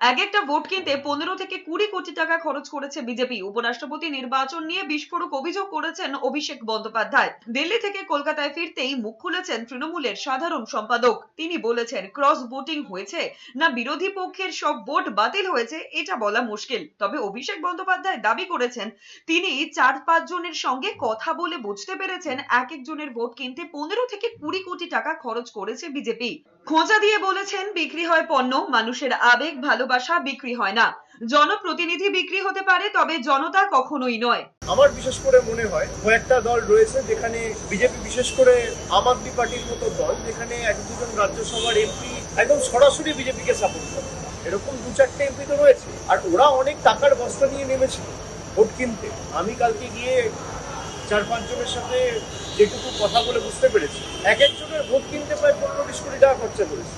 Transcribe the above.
এক একটা ভোট কিনতে পনেরো থেকে কুড়ি কোটি টাকা খরচ করেছে বিজেপি। উপরাষ্ট্রপতি নির্বাচন নিয়ে বিস্ফোরক অভিযোগ করেছেন অভিষেক বন্দ্যোপাধ্যায়। দিল্লি থেকে কলকাতায় ফিরতেই মুখ খুলেছেন তৃণমূলের সাধারণ সম্পাদক। তিনি বলেছেন, ক্রস ভোটিং হয়েছে না বিরোধী পক্ষের সব ভোট বাতিল হয়েছে, এটা বলা মুশকিল। তবে অভিষেক বন্দ্যোপাধ্যায় দাবি করেছেন, তিনি চার পাঁচ জনের সঙ্গে কথা বলে বুঝতে পেরেছেন, এক একজনের ভোট কিনতে পনেরো থেকে কুড়ি কোটি টাকা খরচ করেছে বিজেপি। খোঁজা দিয়ে বলেছেন, বিক্রি হয় পণ্য, মানুষের আবেগ ভালোবাসা বিক্রি হয় না। জনপ্রতিনিধি বিক্রি হতে পারে, তবে জনতা কখনোই নয়। আমার বিশেষ করে মনে হয়, কয়েকটা দল রয়েছে যেখানে বিজেপি বিশেষ করে আম আদমি পার্টির মতো দল, যেখানে এক দুজন রাজ্যসভার এমপি একদম সরাসরি বিজেপিকে সাপোর্ট করে। এরকম দু চারটে এমপি তো রয়েছে, আর ওরা অনেক টাকার বস্তা নিয়ে নেমেছিল ভোট কিনতে। আমি কালকে গিয়ে চার পাঁচ জনের সাথে যেটুকু কথা বলে বুঝতে পেরেছি, এক একজনের ভোট কিনতে প্রায় পনেরো বিশ কোটি টাকা খরচা করেছে।